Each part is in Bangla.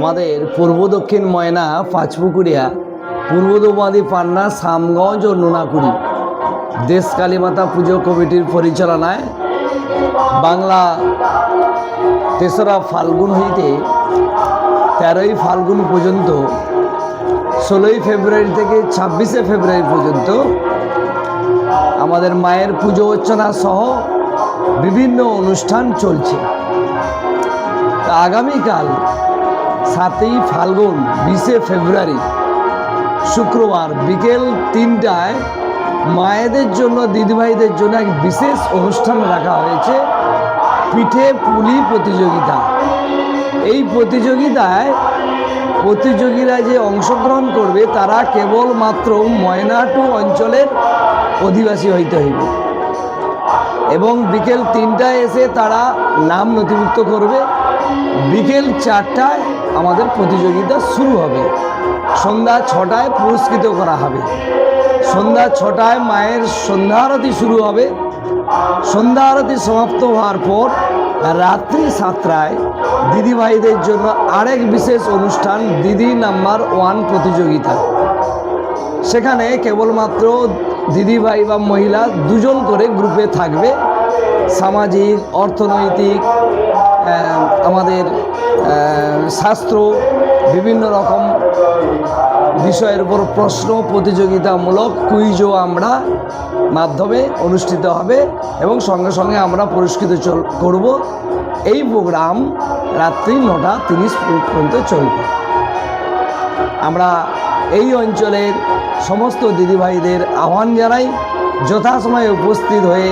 আমাদের পূর্ব দক্ষিণ ময়না, পাঁচপুকুরিয়া, পূর্ব পান্না সামগঞ্জ ও নোনাকুড়ি। দেশ কালীমাতা পুজো কমিটির পরিচালনায় বাংলা তেসরা ফাল্গুন হইতে তেরোই ফাল্গুন পর্যন্ত, ষোলোই ফেব্রুয়ারি থেকে ছাব্বিশে ফেব্রুয়ারি পর্যন্ত আমাদের মায়ের পুজো অর্চনা সহ বিভিন্ন অনুষ্ঠান চলছে। আগামীকাল সাতই ফাল্গুন, বিশে ফেব্রুয়ারি। শুক্রবার বিকেল তিনটায় মায়েদের জন্য, দিদিভাইদের জন্য এক বিশেষ অনুষ্ঠান রাখা হয়েছে পিঠে পুলি প্রতিযোগিতা। এই প্রতিযোগিতায় প্রতিযোগীরা যে অংশগ্রহণ করবে, তারা কেবলমাত্র ময়নাটু অঞ্চলের অধিবাসী হইতে হইবে। এবং বিকেল তিনটায় এসে তারা নাম নথিভুক্ত করবে। বিকেল চারটায় আমাদের প্রতিযোগিতা শুরু হবে। সন্ধ্যা ছটায় পুরস্কৃত করা হবে। সন্ধ্যা ছটায় মায়ের সন্ধ্যা আরতি শুরু হবে। সন্ধ্যা আরতি সমাপ্ত হওয়ার পর রাত্রি সাতটায় দিদিভাইদের জন্য আরেক বিশেষ অনুষ্ঠান দিদি নাম্বার ওয়ান প্রতিযোগিতা। সেখানে কেবলমাত্র দিদিভাই বা মহিলা দুজন করে গ্রুপে থাকবে। সামাজিক, অর্থনৈতিক আমাদের শাস্ত্র, বিভিন্ন রকম বিষয়ের উপর প্রশ্ন প্রতিযোগিতামূলক কুইজও আমরা মাধ্যমে অনুষ্ঠিত হবে এবং সঙ্গে সঙ্গে আমরা পুরস্কৃত চল, করব। এই প্রোগ্রাম রাত্রি নটা তিরিশ পর্যন্ত চলবে। আমরা এই অঞ্চলের সমস্ত দিদিভাইদের আহ্বান জানাই। যথাসময়ে উপস্থিত হয়ে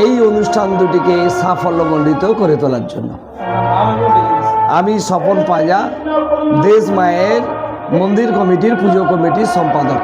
এই অনুষ্ঠান দুটিকে সাফল্যমণ্ডিত করে তোলার জন্য। আমি স্বপন পাঁজা, দেশ মায়ের মন্দির কমিটির পুজো কমিটির সম্পাদক।